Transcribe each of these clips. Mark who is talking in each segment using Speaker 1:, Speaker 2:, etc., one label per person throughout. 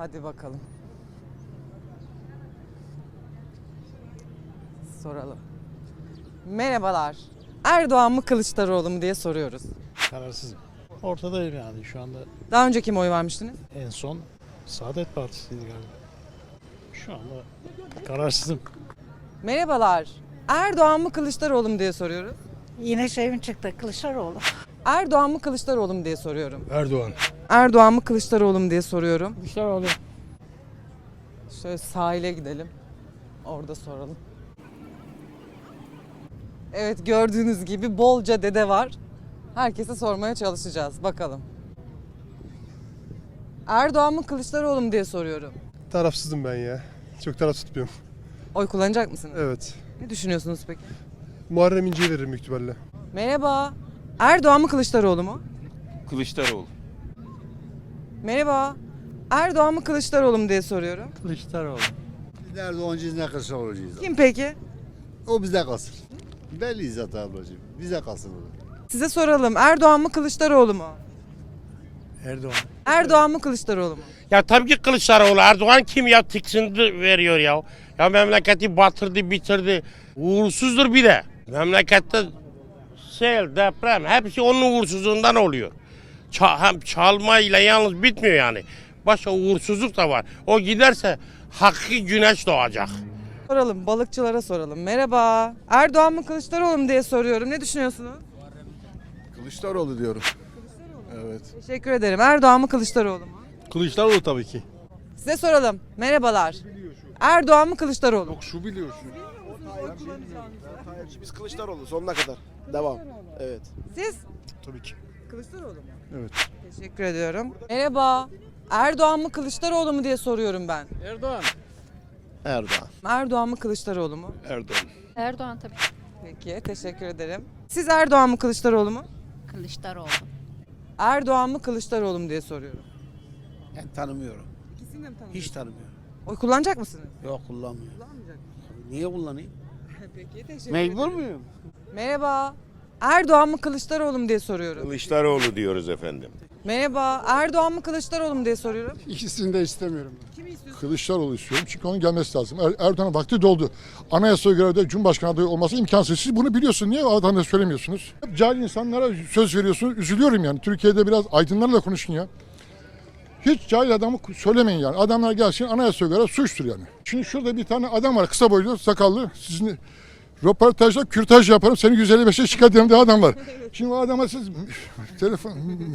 Speaker 1: Hadi bakalım. Soralım. Merhabalar. Erdoğan mı Kılıçdaroğlu mu diye soruyoruz.
Speaker 2: Kararsızım. Ortadayım yani şu anda
Speaker 1: Daha önce kime oy vermiştiniz?
Speaker 2: en son Saadet Partisi'ydi galiba. Şu anda kararsızım.
Speaker 1: Merhabalar. Erdoğan mı Kılıçdaroğlu mu diye soruyoruz.
Speaker 3: Yine şey mi çıktı Kılıçdaroğlu?
Speaker 1: Erdoğan mı Kılıçdaroğlu mu diye soruyorum.
Speaker 4: Erdoğan.
Speaker 1: Erdoğan mı Kılıçdaroğlu mu diye soruyorum.
Speaker 2: Kılıçdaroğlu.
Speaker 1: Şöyle sahile gidelim. Orada soralım. Evet gördüğünüz gibi bolca dede var. Herkese sormaya çalışacağız. Bakalım. Erdoğan mı Kılıçdaroğlu mu diye soruyorum.
Speaker 4: Tarafsızım ben ya. Çok taraf tutmuyorum.
Speaker 1: Oy kullanacak mısınız?
Speaker 4: Evet.
Speaker 1: Ne düşünüyorsunuz peki?
Speaker 4: Muharrem İnce'yi veririm büyük ihtimalle.
Speaker 1: Merhaba. Erdoğan mı Kılıçdaroğlu mu?
Speaker 5: Kılıçdaroğlu.
Speaker 1: Merhaba. Erdoğan mı Kılıçdaroğlu mu diye soruyorum.
Speaker 2: Kılıçdaroğlu.
Speaker 6: Biz Erdoğancıyız ne Kılıçdaroğlu'cuyuz.
Speaker 1: Kim peki?
Speaker 6: O bizde kalsın. Belliyiz zaten ablacığım. Bize kalsın o.
Speaker 1: Size soralım. Erdoğan mı Kılıçdaroğlu mu?
Speaker 2: Erdoğan.
Speaker 1: Erdoğan mı Kılıçdaroğlu mu?
Speaker 7: Ya tabii ki Kılıçdaroğlu. Erdoğan kim ya? Tiksindi veriyor ya. Ya memleketi batırdı, bitirdi. Uğursuzdur bir de. Memlekette sel, deprem hepsi onun uğursuzluğundan oluyor. Ça- hem çalmayla yalnız bitmiyor yani. Başka uğursuzluk da var. O giderse hakkı güneş doğacak.
Speaker 1: Soralım, balıkçılara soralım. Merhaba. Erdoğan mı Kılıçdaroğlu mu diye soruyorum. Ne düşünüyorsunuz?
Speaker 8: Kılıçdaroğlu diyorum. Evet.
Speaker 1: Teşekkür ederim. Erdoğan mı Kılıçdaroğlu mu?
Speaker 4: Kılıçdaroğlu tabii ki.
Speaker 1: Size soralım. Merhabalar. Erdoğan mı Kılıçdaroğlu mu?
Speaker 8: Şu biliyor şu. Biz Kılıçdaroğlu sonuna kadar. Devam. Evet.
Speaker 1: Siz?
Speaker 4: Tabii ki.
Speaker 1: Kılıçdaroğlu mu?
Speaker 4: Evet.
Speaker 1: Teşekkür ediyorum. Merhaba. Erdoğan mı Kılıçdaroğlu mu diye soruyorum ben.
Speaker 2: Erdoğan.
Speaker 8: Erdoğan.
Speaker 1: Erdoğan mı Kılıçdaroğlu mu?
Speaker 4: Erdoğan.
Speaker 9: Erdoğan tabii.
Speaker 1: Peki, teşekkür ederim. Siz Erdoğan mı Kılıçdaroğlu mu?
Speaker 9: Kılıçdaroğlu.
Speaker 1: Erdoğan mı Kılıçdaroğlu mu diye soruyorum.
Speaker 6: Ben tanımıyorum.
Speaker 1: İkisini de mi tanıyorsunuz?
Speaker 6: Hiç tanımıyorum.
Speaker 1: Oy kullanacak mısınız?
Speaker 6: Yok kullanmıyorum.
Speaker 1: Kullanmayacak
Speaker 6: Niye kullanayım?
Speaker 1: Peki, teşekkür
Speaker 6: Mecbur
Speaker 1: ederim.
Speaker 6: muyum?
Speaker 1: Merhaba. Erdoğan mı Kılıçdaroğlu mu diye soruyorum.
Speaker 5: Kılıçdaroğlu diyoruz efendim.
Speaker 1: Merhaba. Erdoğan mı Kılıçdaroğlu mu diye soruyorum.
Speaker 8: İkisini de istemiyorum.
Speaker 1: Kimi istiyorsun?
Speaker 10: Kılıçdaroğlu istiyorum çünkü onun gelmesi lazım. Er- Erdoğan'ın vakti doldu. Anayasaya göre de Cumhurbaşkanı adayı olması imkansız. Siz bunu biliyorsunuz. Niye adamlara söylemiyorsunuz? Hep cahil insanlara söz veriyorsunuz. Üzülüyorum yani. Türkiye'de biraz aydınlarla konuşun ya. Hiç cahil adamı söylemeyin yani. Adamlar gelsin anayasaya göre suçtur yani. Şimdi şurada bir tane adam var kısa boylu, sakallı. Sizin röportajda kürtaj yaparım. Seni 155'e şikayet diye adam var. Şimdi o adama siz telefon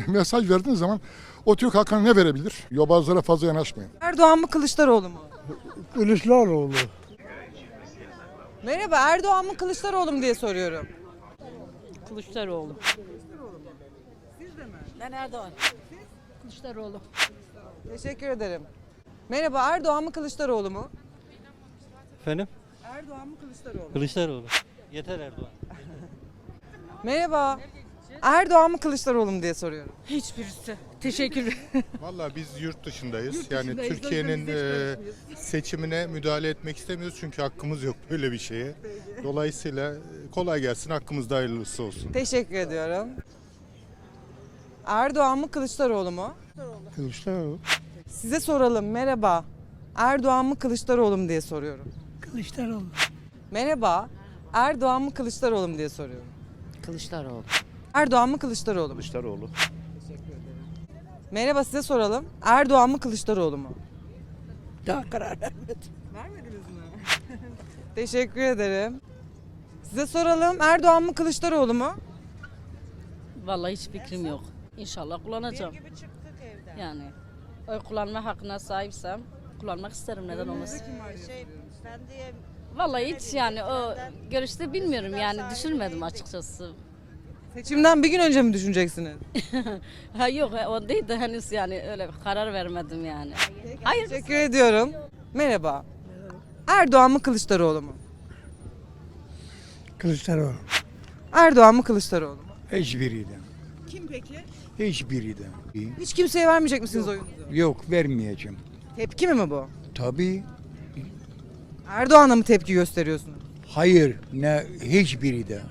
Speaker 10: mesaj verdiğiniz zaman o Türk halkına ne verebilir? Yobazlara fazla yanaşmayın.
Speaker 1: Erdoğan mı Kılıçdaroğlu mu?
Speaker 2: Kılıçdaroğlu.
Speaker 1: Merhaba. Erdoğan mı Kılıçdaroğlu mu diye soruyorum.
Speaker 9: Kılıçdaroğlu.
Speaker 3: Ben Erdoğan.
Speaker 9: Kılıçdaroğlu.
Speaker 1: Teşekkür ederim. Merhaba. Erdoğan mı Kılıçdaroğlu mu?
Speaker 2: Efendim?
Speaker 1: Erdoğan mı Kılıçdaroğlu?
Speaker 2: Kılıçdaroğlu. Yeter Erdoğan.
Speaker 1: Merhaba. Erdoğan mı Kılıçdaroğlu mu diye soruyorum.
Speaker 9: Hiçbirisi. Teşekkür
Speaker 11: Valla biz yurt dışındayız.
Speaker 1: Yurt
Speaker 11: yani
Speaker 1: dışındayız,
Speaker 11: Türkiye'nin e, seçimine müdahale etmek istemiyoruz çünkü hakkımız yok böyle bir şeye. Dolayısıyla e, kolay gelsin, hakkımızda hayırlısı olsun.
Speaker 1: Teşekkür ediyorum. Erdoğan mı Kılıçdaroğlu mu?
Speaker 2: Kılıçdaroğlu.
Speaker 1: Size soralım. Merhaba. Erdoğan mı Kılıçdaroğlu mu diye soruyorum.
Speaker 3: Kılıçdaroğlu.
Speaker 1: Merhaba. Erdoğan mı Kılıçdaroğlu mu diye soruyorum.
Speaker 9: Kılıçdaroğlu.
Speaker 1: Erdoğan mı Kılıçdaroğlu mu?
Speaker 5: Kılıçdaroğlu.
Speaker 1: Merhaba size soralım. Erdoğan mı Kılıçdaroğlu mu?
Speaker 3: Daha karar vermedim.
Speaker 1: Vermediniz mi? Teşekkür ederim. Size soralım. Erdoğan mı Kılıçdaroğlu mu?
Speaker 9: Vallahi hiç fikrim yok. İnşallah kullanacağım. Yani oy kullanma hakkına sahipsem kullanmak isterim neden olmasın. Vallahi hiç yani o görüşte bilmiyorum yani düşünmedim açıkçası.
Speaker 1: Seçimden bir gün önce mi düşüneceksiniz?
Speaker 9: Ha yok o değil de henüz yani öyle karar vermedim yani. Hayır.
Speaker 1: Teşekkür ediyorum. Merhaba. Erdoğan mı Kılıçdaroğlu mu?
Speaker 2: Kılıçdaroğlu.
Speaker 1: Erdoğan mı Kılıçdaroğlu mu?
Speaker 2: Hiçbiriydi.
Speaker 1: Kim peki?
Speaker 2: Hiçbiriydi.
Speaker 1: Hiç kimseye vermeyecek misiniz oyunuzu?
Speaker 2: Yok vermeyeceğim.
Speaker 1: Tepki mi bu?
Speaker 2: Tabii.
Speaker 1: Erdoğan'a mı tepki gösteriyorsunuz?
Speaker 2: Hayır. Ne hiçbiri de.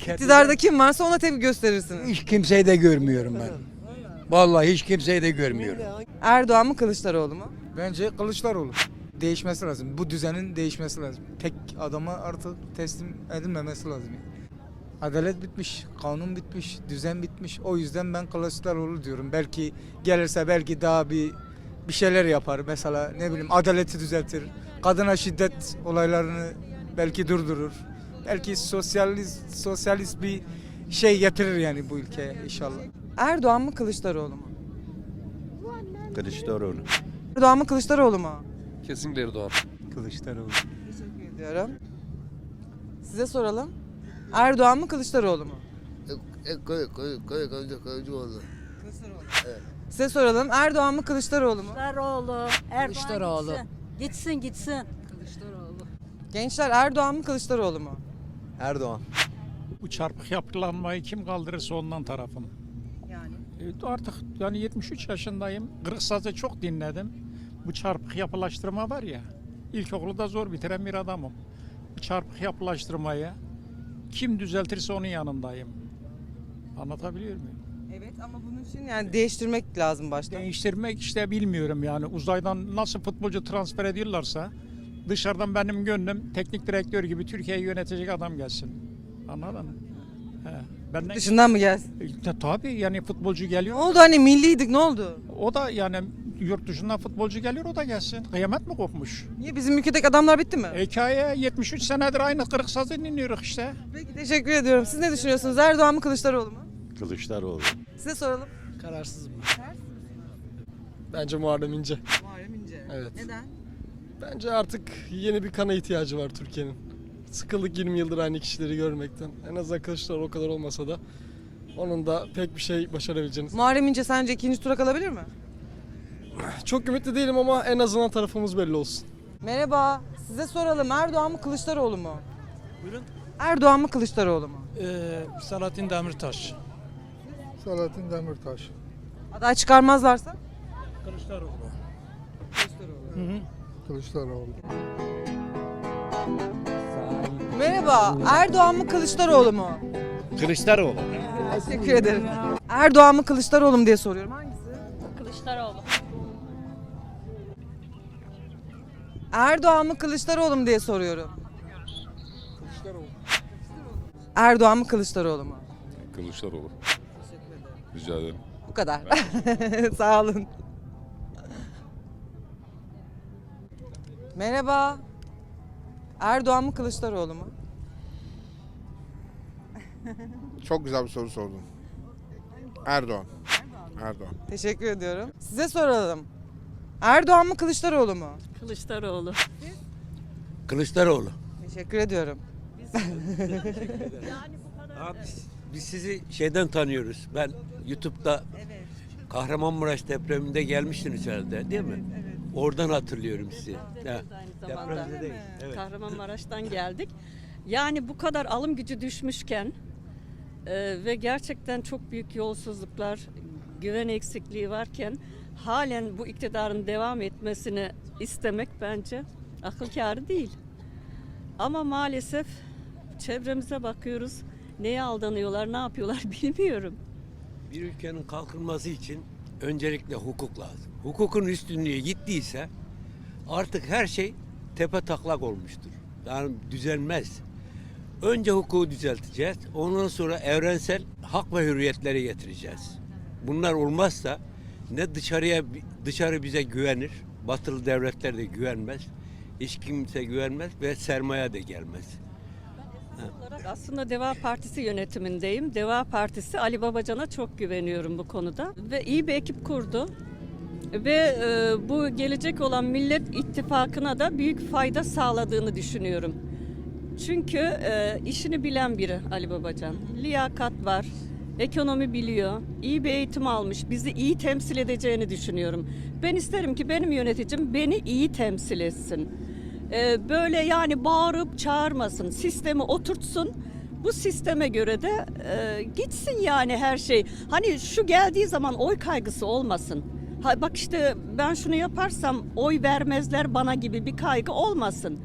Speaker 1: İktidarda kim varsa ona tepki gösterirsiniz.
Speaker 2: Hiç kimseyi de görmüyorum ben.
Speaker 12: Vallahi hiç kimseyi de görmüyorum.
Speaker 1: Erdoğan mı Kılıçdaroğlu mu?
Speaker 12: Bence Kılıçdaroğlu. Değişmesi lazım. Bu düzenin değişmesi lazım. Tek adama artık teslim edilmemesi lazım. Adalet bitmiş, kanun bitmiş, düzen bitmiş. O yüzden ben Kılıçdaroğlu diyorum. Belki gelirse belki daha bir bir şeyler yapar. Mesela ne bileyim adaleti düzeltir. Kadına şiddet olaylarını belki durdurur. Belki sosyalist sosyalist bir şey getirir yani bu ülkeye inşallah.
Speaker 1: Erdoğan mı Kılıçdaroğlu mu?
Speaker 13: Kılıçdaroğlu.
Speaker 1: Erdoğan mı Kılıçdaroğlu mu?
Speaker 4: Kesinlikle Erdoğan.
Speaker 12: Kılıçdaroğlu.
Speaker 1: Teşekkür ediyorum. Size soralım. Erdoğan mı Kılıçdaroğlu mu?
Speaker 2: Kılıçdaroğlu.
Speaker 1: Size soralım. Erdoğan mı Kılıçdaroğlu mu?
Speaker 9: Kılıçdaroğlu.
Speaker 14: Kılıçdaroğlu.
Speaker 9: Gitsin gitsin.
Speaker 1: Gençler Erdoğan mı Kılıçdaroğlu mu?
Speaker 15: Erdoğan.
Speaker 16: Bu çarpık yapılanmayı kim kaldırırsa ondan tarafım.
Speaker 1: Yani.
Speaker 16: E, Artık yani 73 yaşındayım. Kırık sazı çok dinledim. Bu çarpık yapılaştırma var ya. İlkokulu da zor bitiren bir adamım. Bu çarpık yapılaştırmayı kim düzeltirse onun yanındayım. Anlatabiliyor muyum?
Speaker 1: Evet ama bunun için yani değiştirmek lazım başta.
Speaker 16: Değiştirmek işte bilmiyorum yani. Uzaydan nasıl futbolcu transfer ediyorlarsa dışarıdan benim gönlüm teknik direktör gibi Türkiye'yi yönetecek adam gelsin. Anladın mı? He. Benden,
Speaker 1: Dışından mı gelsin?
Speaker 16: E, tabii yani futbolcu
Speaker 1: Ne
Speaker 16: geliyor.
Speaker 1: oldu hani milliydik ne oldu?
Speaker 16: O da yani yurt dışından futbolcu geliyor o da gelsin. Kıyamet mi kopmuş?
Speaker 1: Niye bizim ülkedeki adamlar bitti mi?
Speaker 16: Hikaye 73 senedir aynı kırık sazı dinliyoruz işte.
Speaker 1: Peki teşekkür ediyorum. Siz ne düşünüyorsunuz? Erdoğan mı Kılıçdaroğlu mu?
Speaker 13: Kılıçdaroğlu.
Speaker 1: Size soralım.
Speaker 15: Kararsızım. Bence Muharrem İnce.
Speaker 1: Muharrem İnce.
Speaker 15: Evet.
Speaker 1: Neden?
Speaker 15: Bence artık yeni bir kana ihtiyacı var Türkiye'nin. Sıkıldık 20 yıldır aynı kişileri görmekten. En azından Kılıçdaroğlu o kadar olmasa da onun da pek bir şey başarabileceğiniz.
Speaker 1: Muharrem İnce sence ikinci tura kalabilir mi?
Speaker 15: Çok ümitli değilim ama en azından tarafımız belli olsun.
Speaker 1: Merhaba. Size soralım. Erdoğan mı Kılıçdaroğlu mu? Buyurun. Erdoğan mı Kılıçdaroğlu mu?
Speaker 12: Ee, Selahattin Demirtaş.
Speaker 10: Selahattin Demirtaş.
Speaker 1: Aday çıkarmazlarsa?
Speaker 12: Kılıçdaroğlu.
Speaker 10: Kılıçdaroğlu.
Speaker 1: Merhaba. Erdoğan mı Kılıçdaroğlu mu?
Speaker 13: Kılıçdaroğlu.
Speaker 1: Teşekkür ederim. Erdoğan mı Kılıçdaroğlu mu diye soruyorum. Hangisi?
Speaker 14: Kılıçdaroğlu.
Speaker 1: Erdoğan mı Kılıçdaroğlu mu diye soruyorum. Erdoğan mı Kılıçdaroğlu mu?
Speaker 4: Kılıçdaroğlu. Rica ederim.
Speaker 1: Bu kadar. Sağ olun. Merhaba. Erdoğan mı Kılıçdaroğlu mu?
Speaker 8: Çok güzel bir soru sordun. Erdoğan. Erdoğan.
Speaker 1: Teşekkür ediyorum. Size soralım. Erdoğan mı Kılıçdaroğlu mu?
Speaker 14: Kılıçdaroğlu.
Speaker 12: Kılıçdaroğlu.
Speaker 1: Teşekkür ediyorum.
Speaker 12: Abi, biz sizi şeyden tanıyoruz. Ben YouTube'da Kahramanmaraş depreminde gelmiştiniz herhalde değil mi? Oradan hatırlıyorum sizi. Ha,
Speaker 14: Aynı zamanda.
Speaker 12: Evet.
Speaker 14: Kahramanmaraş'tan geldik. Yani bu kadar alım gücü düşmüşken e, ve gerçekten çok büyük yolsuzluklar, güven eksikliği varken halen bu iktidarın devam etmesini istemek bence akıl kârı değil. Ama maalesef çevremize bakıyoruz. Neye aldanıyorlar, ne yapıyorlar bilmiyorum.
Speaker 12: Bir ülkenin kalkınması için öncelikle hukuk lazım. Hukukun üstünlüğü gittiyse artık her şey tepe taklak olmuştur. Yani düzelmez. Önce hukuku düzelteceğiz. Ondan sonra evrensel hak ve hürriyetleri getireceğiz. Bunlar olmazsa ne dışarıya dışarı bize güvenir, batılı devletler de güvenmez, hiç kimse güvenmez ve sermaye de gelmez.
Speaker 14: Olarak aslında Deva Partisi yönetimindeyim. Deva Partisi Ali Babacan'a çok güveniyorum bu konuda ve iyi bir ekip kurdu. Ve e, bu gelecek olan Millet İttifakı'na da büyük fayda sağladığını düşünüyorum. Çünkü e, işini bilen biri Ali Babacan. Liyakat var, ekonomi biliyor, iyi bir eğitim almış, bizi iyi temsil edeceğini düşünüyorum. Ben isterim ki benim yöneticim beni iyi temsil etsin. Ee, böyle yani bağırıp çağırmasın, sistemi oturtsun. Bu sisteme göre de e, gitsin yani her şey. Hani şu geldiği zaman oy kaygısı olmasın. Ha, bak işte ben şunu yaparsam oy vermezler bana gibi bir kaygı olmasın.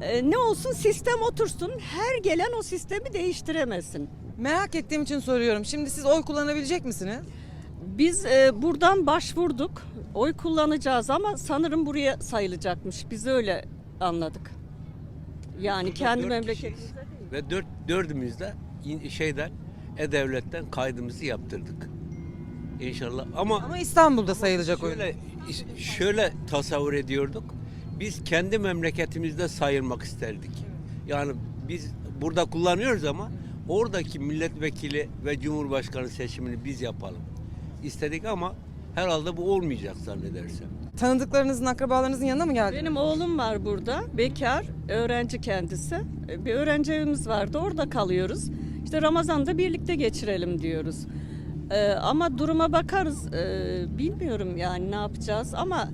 Speaker 14: Ee, ne olsun sistem otursun, her gelen o sistemi değiştiremesin.
Speaker 1: Merak ettiğim için soruyorum. Şimdi siz oy kullanabilecek misiniz?
Speaker 14: Biz e, buradan başvurduk. Oy kullanacağız ama sanırım buraya sayılacakmış. Biz öyle anladık. Yani kendi
Speaker 17: dört
Speaker 14: memleketimiz.
Speaker 17: Ve dört, dördümüz de in- şeyden E-Devlet'ten kaydımızı yaptırdık. İnşallah ama,
Speaker 1: Ama İstanbul'da sayılacak oyun.
Speaker 17: şöyle, şöyle tasavvur ediyorduk. Biz kendi memleketimizde sayılmak isterdik. Yani biz burada kullanıyoruz ama oradaki milletvekili ve cumhurbaşkanı seçimini biz yapalım. İstedik ama herhalde bu olmayacak zannedersem.
Speaker 1: Tanıdıklarınızın, akrabalarınızın yanına mı geldiniz?
Speaker 14: Benim oğlum var burada. Bekar, öğrenci kendisi. Bir öğrenci evimiz vardı. Orada kalıyoruz. İşte Ramazan'da birlikte geçirelim diyoruz. Ee, ama duruma bakarız. Ee, bilmiyorum yani ne yapacağız ama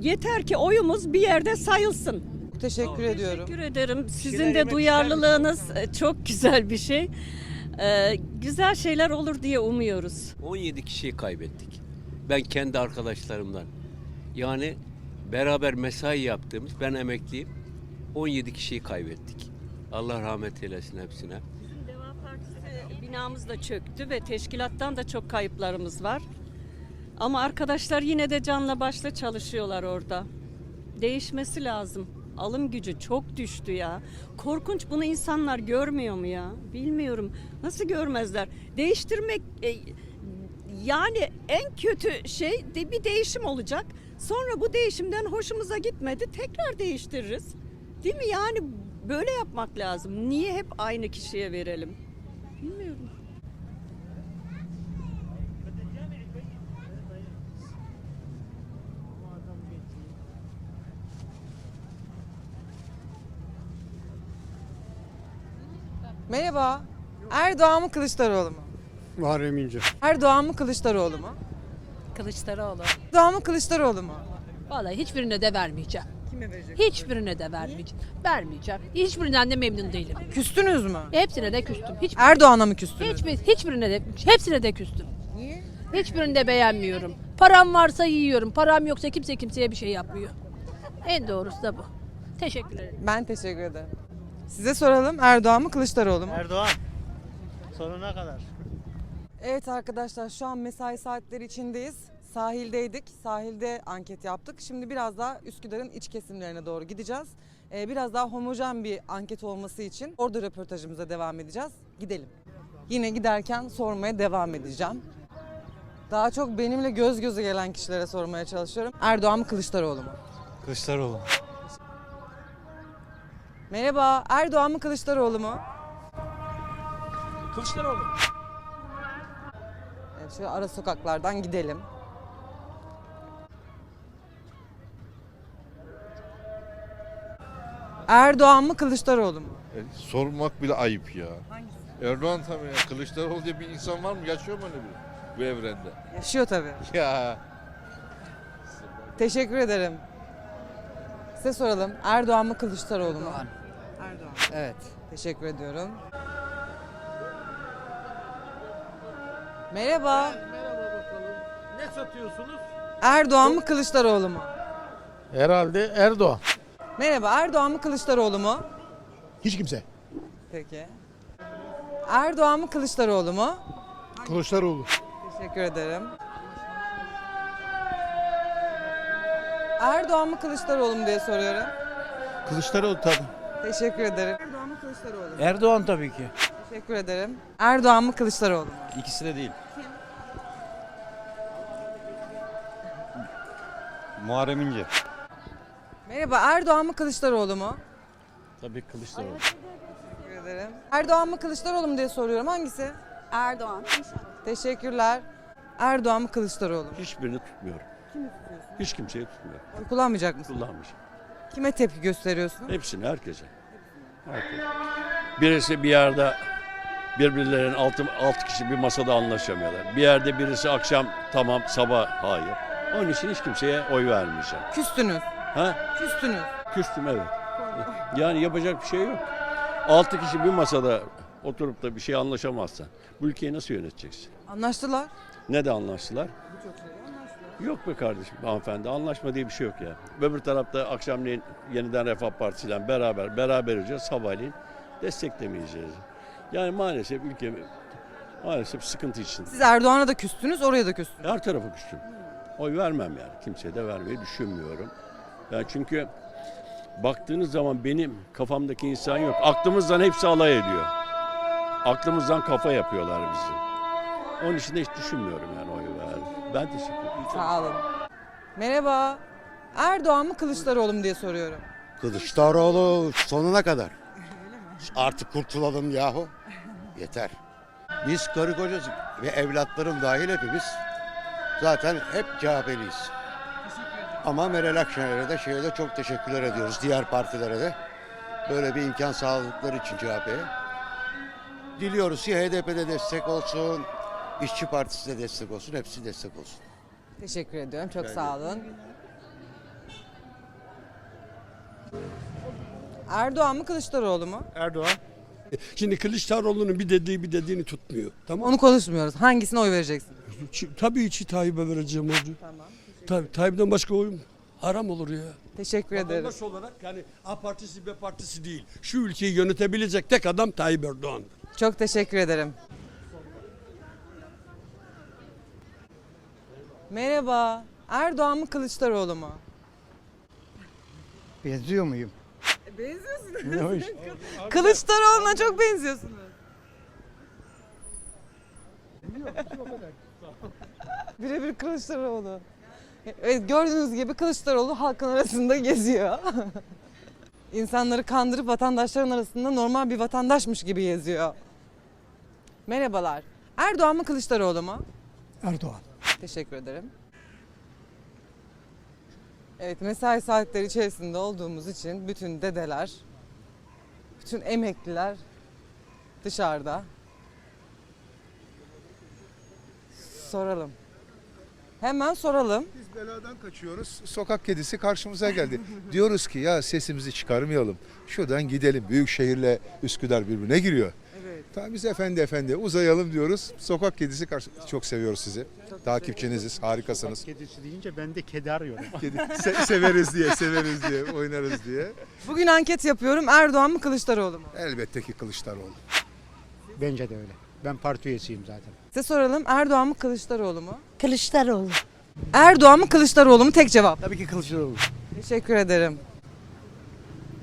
Speaker 14: yeter ki oyumuz bir yerde sayılsın.
Speaker 1: Teşekkür ediyorum.
Speaker 14: Teşekkür ederim. Sizin de duyarlılığınız e, çok güzel bir şey. Ee, güzel şeyler olur diye umuyoruz.
Speaker 17: 17 kişiyi kaybettik. Ben kendi arkadaşlarımdan. Yani beraber mesai yaptığımız, ben emekliyim. 17 kişiyi kaybettik. Allah rahmet eylesin hepsine.
Speaker 14: Deva Partisi binamız da çöktü ve teşkilattan da çok kayıplarımız var. Ama arkadaşlar yine de canla başla çalışıyorlar orada. Değişmesi lazım. Alım gücü çok düştü ya. Korkunç bunu insanlar görmüyor mu ya? Bilmiyorum. Nasıl görmezler? Değiştirmek e, yani en kötü şey de bir değişim olacak. Sonra bu değişimden hoşumuza gitmedi. Tekrar değiştiririz. Değil mi? Yani böyle yapmak lazım. Niye hep aynı kişiye verelim? Bilmiyorum.
Speaker 1: Merhaba. Erdoğan mı Kılıçdaroğlu mu?
Speaker 13: Muharrem İnce.
Speaker 1: Erdoğan mı Kılıçdaroğlu mu?
Speaker 9: Kılıçdaroğlu.
Speaker 1: Erdoğan mı Kılıçdaroğlu mu?
Speaker 9: Vallahi hiçbirine de vermeyeceğim.
Speaker 1: Kime verecek?
Speaker 9: Hiçbirine de vermeyeceğim. Vermeyeceğim. Hiçbirinden de memnun değilim.
Speaker 1: Küstünüz mü?
Speaker 9: Hepsine de küstüm. Hiç,
Speaker 1: Erdoğan'a mı küstünüz?
Speaker 9: hiçbir, hiçbirine de hepsine de küstüm.
Speaker 1: Niye?
Speaker 9: Hiçbirini de beğenmiyorum. Param varsa yiyorum. Param yoksa kimse kimseye bir şey yapmıyor. En doğrusu da bu. Teşekkür ederim.
Speaker 1: Ben teşekkür ederim. Size soralım Erdoğan mı Kılıçdaroğlu mu?
Speaker 13: Erdoğan. Sonuna kadar.
Speaker 1: Evet arkadaşlar şu an mesai saatleri içindeyiz. Sahildeydik. Sahilde anket yaptık. Şimdi biraz daha Üsküdar'ın iç kesimlerine doğru gideceğiz. Ee, biraz daha homojen bir anket olması için orada röportajımıza devam edeceğiz. Gidelim. Yine giderken sormaya devam edeceğim. Daha çok benimle göz göze gelen kişilere sormaya çalışıyorum. Erdoğan mı Kılıçdaroğlu mu?
Speaker 13: Kılıçdaroğlu.
Speaker 1: Merhaba. Erdoğan mı Kılıçdaroğlu mu?
Speaker 15: Kılıçdaroğlu.
Speaker 1: Evet, şöyle ara sokaklardan gidelim. Erdoğan mı Kılıçdaroğlu mu?
Speaker 2: sormak bile ayıp ya. Erdoğan tabii ya. Kılıçdaroğlu diye bir insan var mı? Yaşıyor mu öyle bir bu evrende?
Speaker 1: Yaşıyor tabii.
Speaker 2: Ya.
Speaker 1: Teşekkür ederim. Size soralım. Erdoğan mı Kılıçdaroğlu mu? Erdoğan.
Speaker 12: Evet.
Speaker 1: Teşekkür ediyorum. Merhaba.
Speaker 13: Ne satıyorsunuz?
Speaker 1: Erdoğan mı Kılıçdaroğlu mu?
Speaker 7: Herhalde Erdoğan.
Speaker 1: Merhaba. Erdoğan mı Kılıçdaroğlu mu?
Speaker 13: Hiç kimse.
Speaker 1: Peki. Erdoğan mı Kılıçdaroğlu mu?
Speaker 13: Kılıçdaroğlu.
Speaker 1: Teşekkür ederim. Erdoğan mı Kılıçdaroğlu mu diye soruyorum.
Speaker 13: Kılıçdaroğlu tabii.
Speaker 1: Teşekkür ederim. Erdoğan mı Kılıçdaroğlu mu?
Speaker 13: Erdoğan tabii ki.
Speaker 1: Teşekkür ederim. Erdoğan mı Kılıçdaroğlu mu?
Speaker 13: İkisi de değil. Muharrem İnce.
Speaker 1: Merhaba Erdoğan mı Kılıçdaroğlu mu?
Speaker 13: Tabii Kılıçdaroğlu.
Speaker 1: Teşekkür ederim. Erdoğan mı Kılıçdaroğlu mu diye soruyorum. Hangisi?
Speaker 9: Erdoğan.
Speaker 1: Teşekkürler. Erdoğan mı Kılıçdaroğlu mu?
Speaker 13: Hiçbirini tutmuyorum. Hiç kimseyi tutmuyorum.
Speaker 1: Oy kullanmayacak mısın?
Speaker 13: Kullanmış.
Speaker 1: Kime tepki gösteriyorsun?
Speaker 13: Hepsini herkese. Herkese. Birisi bir yerde birbirlerinin altı, altı kişi bir masada anlaşamıyorlar. Bir yerde birisi akşam tamam sabah hayır. Onun için hiç kimseye oy vermeyeceğim.
Speaker 1: Küstünüz.
Speaker 13: Ha?
Speaker 1: Küstünüz.
Speaker 13: Küstüm evet. Yani yapacak bir şey yok. Altı kişi bir masada oturup da bir şey anlaşamazsan bu ülkeyi nasıl yöneteceksin?
Speaker 1: Anlaştılar.
Speaker 13: Ne de anlaştılar? Yok be kardeşim hanımefendi anlaşma diye bir şey yok ya. Öbür tarafta akşamleyin yeniden Refah Partisi ile beraber beraber olacağız sabahleyin desteklemeyeceğiz. Yani maalesef ülke Maalesef sıkıntı için.
Speaker 1: Siz Erdoğan'a da küstünüz, oraya da küstünüz.
Speaker 13: Her tarafa küstüm. Oy vermem yani. Kimseye de vermeyi düşünmüyorum. Yani çünkü baktığınız zaman benim kafamdaki insan yok. Aklımızdan hepsi alay ediyor. Aklımızdan kafa yapıyorlar bizi. Onun için de hiç düşünmüyorum yani oy ver. Ben teşekkür ederim.
Speaker 1: Sağ olun. Merhaba. Erdoğan mı Kılıçdaroğlu mu diye soruyorum.
Speaker 6: Kılıçdaroğlu sonuna kadar. Artık kurtulalım yahu. Yeter. Biz karı kocası ve evlatlarım dahil hepimiz zaten hep CHP'liyiz. Ama Meral Akşener'e de şeye de çok teşekkürler ediyoruz. Diğer partilere de. Böyle bir imkan sağladıkları için CHP'ye. Diliyoruz ki HDP'de destek olsun, İşçi Partisi de destek olsun, hepsi destek olsun.
Speaker 1: Teşekkür ediyorum. Çok sağ olun. Erdoğan mı Kılıçdaroğlu mu?
Speaker 18: Erdoğan. Şimdi Kılıçdaroğlu'nun bir dediği bir dediğini tutmuyor. Tamam.
Speaker 1: Onu konuşmuyoruz. Hangisine oy vereceksiniz?
Speaker 18: Ç- Tabii ki Tayyip'e vereceğim oldu.
Speaker 1: Tamam.
Speaker 18: Tabii Tayyip'ten başka oyun haram olur ya.
Speaker 1: Teşekkür ederim.
Speaker 18: Vatandaş olarak yani A partisi B partisi değil. Şu ülkeyi yönetebilecek tek adam Tayyip Erdoğan.
Speaker 1: Çok teşekkür ederim. Merhaba. Erdoğan mı Kılıçdaroğlu mu?
Speaker 12: Benziyor muyum?
Speaker 1: Benziyorsunuz. Kılıçdaroğlu'na çok benziyorsunuz. Birebir Kılıçdaroğlu. Evet, gördüğünüz gibi Kılıçdaroğlu halkın arasında geziyor. İnsanları kandırıp vatandaşların arasında normal bir vatandaşmış gibi geziyor. Merhabalar. Erdoğan mı Kılıçdaroğlu mu?
Speaker 16: Erdoğan.
Speaker 1: Teşekkür ederim. Evet mesai saatleri içerisinde olduğumuz için bütün dedeler, bütün emekliler dışarıda. Soralım. Hemen soralım.
Speaker 19: Biz beladan kaçıyoruz. Sokak kedisi karşımıza geldi. Diyoruz ki ya sesimizi çıkarmayalım. Şuradan gidelim. Büyük şehirle Üsküdar birbirine giriyor. Tamam biz efendi efendi uzayalım diyoruz. Sokak kedisi karşı... Çok seviyoruz sizi. Takipçiniziz. Harikasınız.
Speaker 16: Kedisi deyince ben de kedi arıyorum.
Speaker 19: Kedi se- severiz diye, severiz diye, oynarız diye.
Speaker 1: Bugün anket yapıyorum. Erdoğan mı Kılıçdaroğlu mu?
Speaker 19: Elbette ki Kılıçdaroğlu.
Speaker 16: Bence de öyle. Ben parti üyesiyim zaten.
Speaker 1: Size soralım. Erdoğan mı Kılıçdaroğlu mu?
Speaker 9: Kılıçdaroğlu.
Speaker 1: Erdoğan mı Kılıçdaroğlu mu? Tek cevap.
Speaker 16: Tabii ki Kılıçdaroğlu.
Speaker 1: Teşekkür ederim.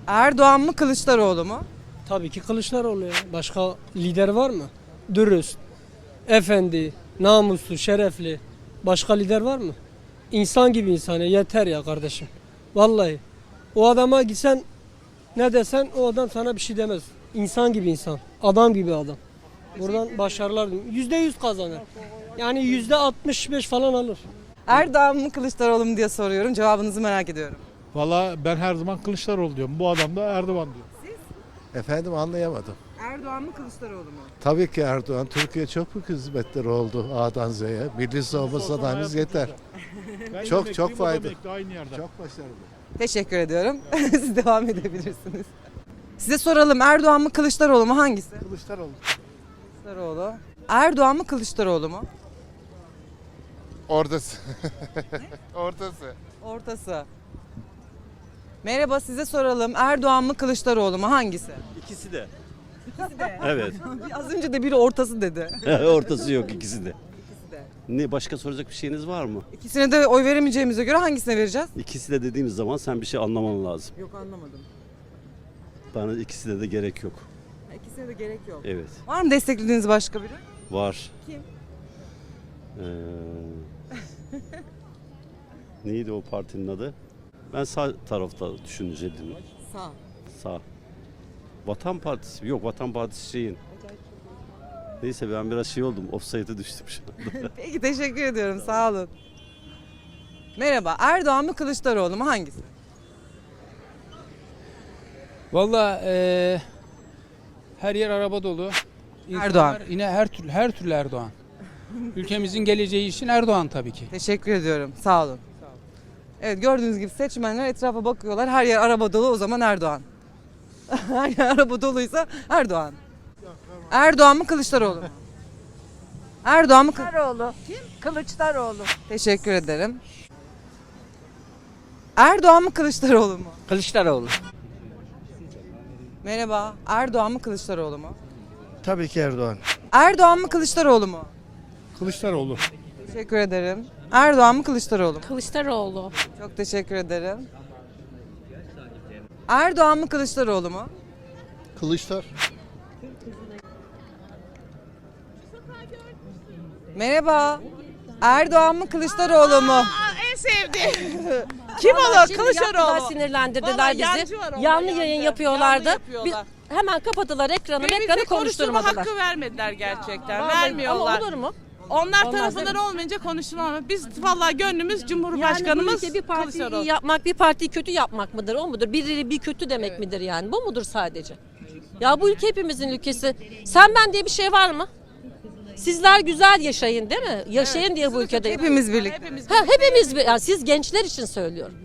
Speaker 1: Erdoğan mı Kılıçdaroğlu mu?
Speaker 15: Tabii ki Kılıçdaroğlu ya. Başka lider var mı? Dürüst, efendi, namuslu, şerefli. Başka lider var mı? İnsan gibi insan ya. Yeter ya kardeşim. Vallahi. O adama gitsen ne desen o adam sana bir şey demez. İnsan gibi insan. Adam gibi adam. Buradan başarılar diliyorum. Yüzde yüz kazanır. Yani yüzde 65 falan alır.
Speaker 1: Erdoğan mı Kılıçdaroğlu mu diye soruyorum. Cevabınızı merak ediyorum.
Speaker 16: Valla ben her zaman Kılıçdaroğlu diyorum. Bu adam da Erdoğan diyor.
Speaker 19: Efendim anlayamadım.
Speaker 1: Erdoğan mı Kılıçdaroğlu mu?
Speaker 19: Tabii ki Erdoğan. Türkiye çok büyük hizmetleri oldu A'dan Z'ye. Milli savunma sanayimiz yeter. Çok çok fayda.
Speaker 16: Aynı yerde.
Speaker 19: Çok başarılı.
Speaker 1: Teşekkür ediyorum. Siz devam edebilirsiniz. Size soralım Erdoğan mı Kılıçdaroğlu mu hangisi?
Speaker 16: Kılıçdaroğlu.
Speaker 1: Kılıçdaroğlu. Erdoğan mı Kılıçdaroğlu mu?
Speaker 8: Ortası. Ortası.
Speaker 1: Ortası. Merhaba size soralım Erdoğan mı Kılıçdaroğlu mu hangisi?
Speaker 13: İkisi de.
Speaker 1: İkisi de.
Speaker 13: Evet.
Speaker 1: Az önce de biri ortası dedi.
Speaker 13: Ortası yok ikisi de.
Speaker 1: İkisi de.
Speaker 13: Ne başka soracak bir şeyiniz var mı?
Speaker 1: İkisine de oy veremeyeceğimize göre hangisine vereceğiz?
Speaker 13: İkisi de dediğimiz zaman sen bir şey anlaman lazım.
Speaker 1: Yok anlamadım.
Speaker 13: Bana ikisi de gerek yok.
Speaker 1: İkisine de gerek yok.
Speaker 13: Evet.
Speaker 1: Var mı desteklediğiniz başka biri?
Speaker 13: Var.
Speaker 1: Kim?
Speaker 13: Ee, neydi o partinin adı? Ben sağ tarafta düşünecektim.
Speaker 1: Sağ.
Speaker 13: Sağ. Vatan Partisi. Yok Vatan Partisi şeyin. Neyse ben biraz şey oldum. Offside'e düştüm şu anda.
Speaker 1: Peki teşekkür ediyorum sağ olun. Merhaba Erdoğan mı Kılıçdaroğlu mu hangisi?
Speaker 12: Valla her yer araba dolu.
Speaker 1: Erdoğan.
Speaker 12: Yine her türlü her türlü Erdoğan. Ülkemizin geleceği için Erdoğan tabii ki.
Speaker 1: Teşekkür ediyorum sağ olun. Evet gördüğünüz gibi seçmenler etrafa bakıyorlar. Her yer araba dolu o zaman Erdoğan. Her yer araba doluysa Erdoğan. Erdoğan mı Kılıçdaroğlu mu? Erdoğan mı? Kı-
Speaker 9: Kılıçdaroğlu. Kim? Kılıçdaroğlu.
Speaker 1: Teşekkür ederim. Erdoğan mı Kılıçdaroğlu mu?
Speaker 12: Kılıçdaroğlu.
Speaker 1: Merhaba. Erdoğan mı Kılıçdaroğlu mu?
Speaker 6: Tabii ki Erdoğan.
Speaker 1: Erdoğan mı Kılıçdaroğlu mu?
Speaker 16: Kılıçdaroğlu.
Speaker 1: Teşekkür ederim. Erdoğan mı Kılıçdaroğlu mu?
Speaker 9: Kılıçdaroğlu.
Speaker 1: Çok teşekkür ederim. Erdoğan mı Kılıçdaroğlu mu?
Speaker 10: Kılıçlar.
Speaker 1: Merhaba. Erdoğan mı Kılıçdaroğlu mu?
Speaker 20: En sevdiğim. Kim olur? Kılıçdaroğlu.
Speaker 9: sinirlendirdiler
Speaker 20: Vallahi
Speaker 9: bizi.
Speaker 20: yancı var
Speaker 9: Yanlı
Speaker 20: yancı.
Speaker 9: yayın
Speaker 20: Yanlı
Speaker 9: yapıyorlardı.
Speaker 20: yapıyorlar.
Speaker 9: Biz hemen kapattılar ekranı,
Speaker 20: Ve
Speaker 9: ekranı
Speaker 20: konuşturma
Speaker 9: konuşturmadılar.
Speaker 20: hakkı vermediler gerçekten.
Speaker 9: Vallahi-
Speaker 20: Vermiyorlar.
Speaker 9: Ama olur mu?
Speaker 20: Onlar tarafından olmayınca konuşulmaz. Biz vallahi gönlümüz
Speaker 9: Yani
Speaker 20: Cumhurbaşkanımız
Speaker 9: ülke bir partiyi
Speaker 20: Kılıçdaroğlu.
Speaker 9: iyi yapmak, bir partiyi kötü yapmak mıdır? O mudur? Biri bir kötü demek midir yani? Bu mudur sadece? Ya bu ülke hepimizin ülkesi. Sen ben diye bir şey var mı? Sizler güzel yaşayın değil mi? Yaşayın diye bu ülkede.
Speaker 1: Hepimiz birlikte.
Speaker 20: Hepimiz
Speaker 9: Ha, hepimiz bir- yani siz gençler için söylüyorum.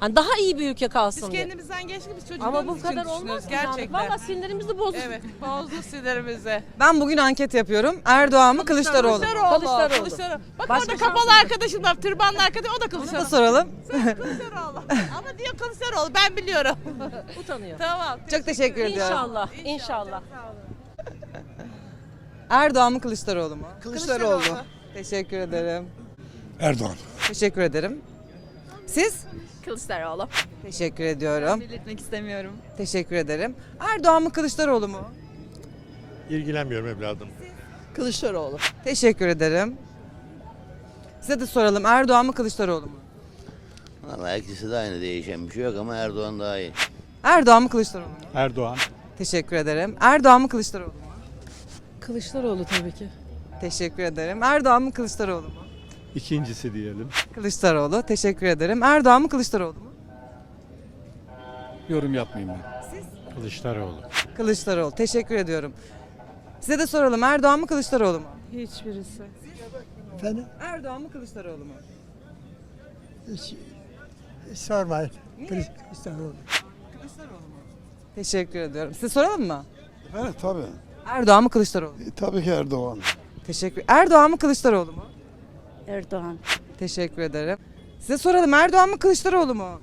Speaker 9: Hani daha iyi bir ülke kalsın
Speaker 20: Biz
Speaker 9: diye.
Speaker 20: kendimizden geçtik biz
Speaker 9: Ama
Speaker 20: çocuklarımız
Speaker 9: bu
Speaker 20: için
Speaker 9: kadar olmaz
Speaker 20: düşünüyoruz
Speaker 9: ki yani.
Speaker 20: gerçekten.
Speaker 9: Valla sinirimizi bozdu.
Speaker 20: Evet, bozdu sinirimizi.
Speaker 1: Ben bugün anket yapıyorum. Erdoğan mı Kılıçdaroğlu mu?
Speaker 20: Kılıçdaroğlu.
Speaker 9: Kılıçdaroğlu.
Speaker 20: Kılıçdaroğlu. Bak
Speaker 9: Başka
Speaker 20: orada kapalı arkadaşım var, türbanlı arkadaş, o da
Speaker 1: Bunu da
Speaker 20: Kılıçdaroğlu.
Speaker 1: soralım.
Speaker 20: Kılıçdaroğlu. Ama diyor Kılıçdaroğlu, ben biliyorum.
Speaker 9: Utanıyor.
Speaker 20: tamam.
Speaker 1: Çok teşekkür ediyorum.
Speaker 9: İnşallah, inşallah.
Speaker 1: Erdoğan mı Kılıçdaroğlu mu?
Speaker 20: Kılıçdaroğlu.
Speaker 1: Teşekkür ederim.
Speaker 10: Erdoğan.
Speaker 1: Teşekkür ederim. Siz?
Speaker 9: Kılıçdaroğlu.
Speaker 1: Teşekkür ediyorum.
Speaker 20: Belirtmek istemiyorum.
Speaker 1: Teşekkür ederim. Erdoğan mı Kılıçdaroğlu mu?
Speaker 18: İlgilenmiyorum evladım.
Speaker 20: Kılıçdaroğlu.
Speaker 1: Teşekkür ederim. Size de soralım. Erdoğan mı Kılıçdaroğlu mu?
Speaker 6: Vallahi ikisi de aynı değişen bir şey yok ama Erdoğan daha iyi.
Speaker 1: Erdoğan mı Kılıçdaroğlu mu?
Speaker 16: Erdoğan.
Speaker 1: Teşekkür ederim. Erdoğan mı Kılıçdaroğlu mu?
Speaker 9: Kılıçdaroğlu tabii ki.
Speaker 1: Teşekkür ederim. Erdoğan mı Kılıçdaroğlu mu?
Speaker 16: İkincisi diyelim.
Speaker 1: Kılıçdaroğlu. Teşekkür ederim. Erdoğan mı Kılıçdaroğlu mu?
Speaker 16: Yorum yapmayayım ben. Siz? Kılıçdaroğlu.
Speaker 1: Kılıçdaroğlu. Teşekkür ediyorum. Size de soralım. Erdoğan mı Kılıçdaroğlu mu?
Speaker 20: Hiçbirisi.
Speaker 10: Efendim?
Speaker 1: Erdoğan mı Kılıçdaroğlu mu?
Speaker 10: Hiç, sormayın.
Speaker 1: Niye?
Speaker 10: Kılıçdaroğlu.
Speaker 1: Kılıçdaroğlu mu? Teşekkür ediyorum. Size soralım mı?
Speaker 10: Evet tabii.
Speaker 1: Erdoğan mı Kılıçdaroğlu mu?
Speaker 10: Tabii ki Erdoğan.
Speaker 1: Teşekkür. Erdoğan mı Kılıçdaroğlu mu?
Speaker 9: Erdoğan.
Speaker 1: Teşekkür ederim. Size soralım. Erdoğan mı Kılıçdaroğlu mu?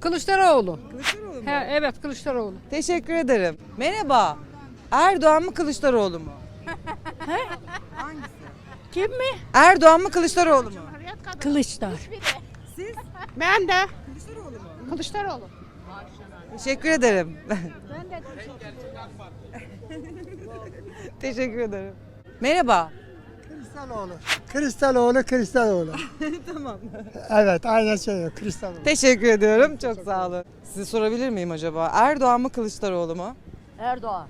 Speaker 9: Kılıçdaroğlu.
Speaker 1: Kılıçdaroğlu mu?
Speaker 9: He, evet Kılıçdaroğlu.
Speaker 1: Teşekkür ederim. Merhaba. Erdoğan mı Kılıçdaroğlu mu?
Speaker 9: Kim mi?
Speaker 1: Erdoğan mı Kılıçdaroğlu mu?
Speaker 9: Kılıçdar.
Speaker 20: Ben de.
Speaker 1: Kılıçdaroğlu mu?
Speaker 20: Kılıçdaroğlu.
Speaker 1: Teşekkür ederim. Teşekkür ederim. Merhaba.
Speaker 10: Kılıçdaroğlu. Kılıçdaroğlu, Kılıçdaroğlu.
Speaker 1: tamam.
Speaker 10: evet, aynen şey Kılıçdaroğlu.
Speaker 1: Teşekkür ediyorum. Çok sağ olun. Size sorabilir miyim acaba? Erdoğan mı Kılıçdaroğlu mu?
Speaker 9: Erdoğan.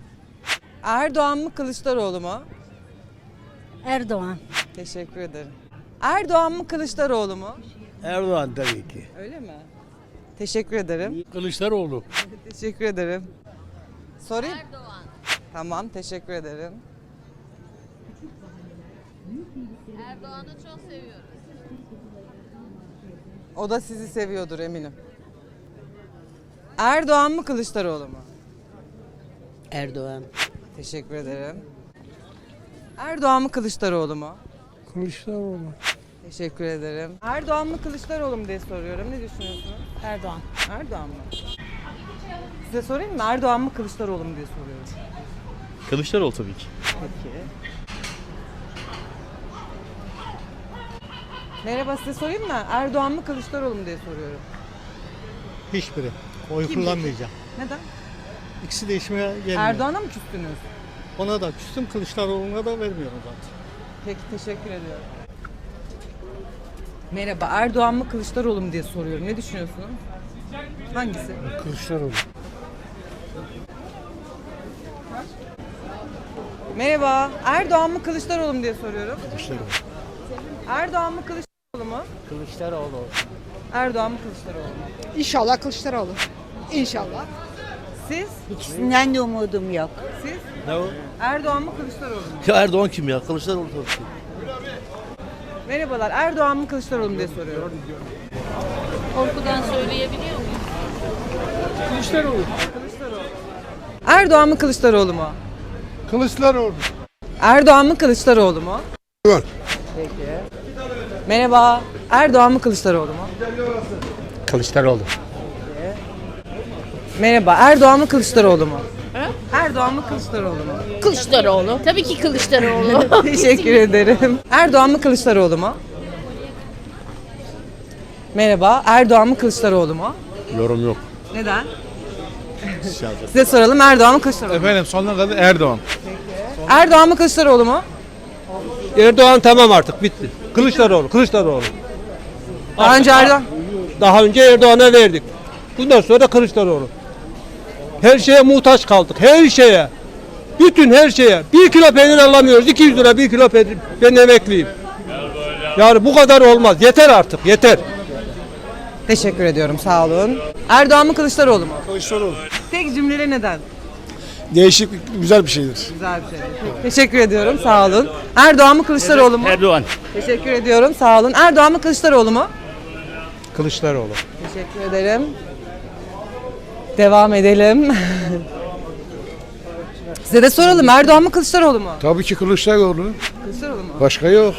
Speaker 1: Erdoğan mı Kılıçdaroğlu mu?
Speaker 9: Erdoğan.
Speaker 1: Teşekkür ederim. Erdoğan mı Kılıçdaroğlu mu?
Speaker 18: Erdoğan tabii ki.
Speaker 1: Öyle mi? Teşekkür ederim.
Speaker 16: Kılıçdaroğlu.
Speaker 1: Teşekkür ederim. Sorayım. Erdoğan. Tamam, teşekkür ederim.
Speaker 9: Erdoğan'ı çok seviyoruz.
Speaker 1: O da sizi seviyordur eminim. Erdoğan mı Kılıçdaroğlu mu?
Speaker 9: Erdoğan.
Speaker 1: Teşekkür ederim. Erdoğan mı Kılıçdaroğlu mu?
Speaker 10: Kılıçdaroğlu.
Speaker 1: Teşekkür ederim. Erdoğan mı Kılıçdaroğlu mu diye soruyorum. Ne düşünüyorsunuz?
Speaker 9: Erdoğan.
Speaker 1: Erdoğan mı? Size sorayım mı? Erdoğan mı Kılıçdaroğlu mu diye soruyorum.
Speaker 16: Kılıçdaroğlu tabii ki.
Speaker 1: Peki. Merhaba size sorayım mı? Erdoğan mı Kılıçdaroğlu mu diye soruyorum.
Speaker 10: Hiçbiri. Oy
Speaker 1: Kim
Speaker 10: kullanmayacağım.
Speaker 1: Neden?
Speaker 10: İkisi değişmeye gelmiyor.
Speaker 1: Erdoğan'a mı küstünüz?
Speaker 10: Ona da küstüm, Kılıçdaroğlu'na da vermiyorum zaten.
Speaker 1: Peki teşekkür ediyorum. Merhaba Erdoğan mı Kılıçdaroğlu mu diye soruyorum. Ne düşünüyorsunuz? Hangisi?
Speaker 10: Kılıçdaroğlu.
Speaker 1: Merhaba Erdoğan mı Kılıçdaroğlu mu diye soruyorum.
Speaker 10: Kılıçdaroğlu.
Speaker 1: Erdoğan mı Kılıçdaroğlu mu?
Speaker 10: Kılıçdaroğlu.
Speaker 1: Erdoğan mı Kılıçdaroğlu mu?
Speaker 20: İnşallah Kılıçdaroğlu. İnşallah.
Speaker 1: Siz?
Speaker 9: İkisinden de umudum yok.
Speaker 1: Siz?
Speaker 18: Ne o?
Speaker 1: Erdoğan mı Kılıçdaroğlu mu?
Speaker 18: Ya Erdoğan kim ya? Kılıçdaroğlu tabii ki.
Speaker 1: Merhabalar Erdoğan mı Kılıçdaroğlu mu diye soruyorum.
Speaker 9: Korkudan söyleyebiliyor muyum?
Speaker 10: Kılıçdaroğlu.
Speaker 1: Erdoğan mı Kılıçdaroğlu mu?
Speaker 10: Kılıçdaroğlu.
Speaker 1: Erdoğan mı Kılıçdaroğlu mu?
Speaker 10: Var.
Speaker 1: Merhaba Erdoğan mı Kılıçdaroğlu mu?
Speaker 10: Kılıçdaroğlu.
Speaker 1: Merhaba Erdoğan mı Kılıçdaroğlu mu? Erdoğan mı Kılıçdaroğlu mu?
Speaker 20: Kılıçdaroğlu. Tabii ki Kılıçdaroğlu.
Speaker 1: Teşekkür ederim. Erdoğan mı Kılıçdaroğlu mu? Merhaba. Erdoğan mı Kılıçdaroğlu mu?
Speaker 2: Yorum yok.
Speaker 1: Neden? Size soralım Erdoğan mı Kılıçdaroğlu mu?
Speaker 2: Efendim sonuna kadar Erdoğan.
Speaker 1: Erdoğan mı Kılıçdaroğlu mu?
Speaker 15: Erdoğan tamam artık bitti. Kılıçdaroğlu, Kılıçdaroğlu.
Speaker 1: Daha önce Erdoğan.
Speaker 15: Daha önce Erdoğan'a verdik. Bundan sonra Kılıçdaroğlu. Her şeye muhtaç kaldık. Her şeye. Bütün her şeye. Bir kilo peynir alamıyoruz. 200 lira bir kilo peynir. Ben emekliyim. Yani bu kadar olmaz. Yeter artık. Yeter.
Speaker 1: Teşekkür ediyorum. Sağ olun. Erdoğan mı Kılıçdaroğlu mu?
Speaker 15: Kılıçdaroğlu.
Speaker 1: Tek cümleyle neden?
Speaker 15: Değişik güzel bir şeydir.
Speaker 1: Güzel bir şey. Teşekkür ediyorum. Sağ olun. Erdoğan mı Kılıçdaroğlu mu?
Speaker 15: Erdoğan.
Speaker 1: Teşekkür ediyorum. Sağ olun. Erdoğan mı Kılıçdaroğlu mu?
Speaker 15: Kılıçdaroğlu.
Speaker 1: Teşekkür ederim. Devam edelim. Size de soralım. Erdoğan mı Kılıçdaroğlu mu?
Speaker 2: Tabii ki Kılıçdaroğlu.
Speaker 1: Kılıçdaroğlu mu?
Speaker 2: Başka yok.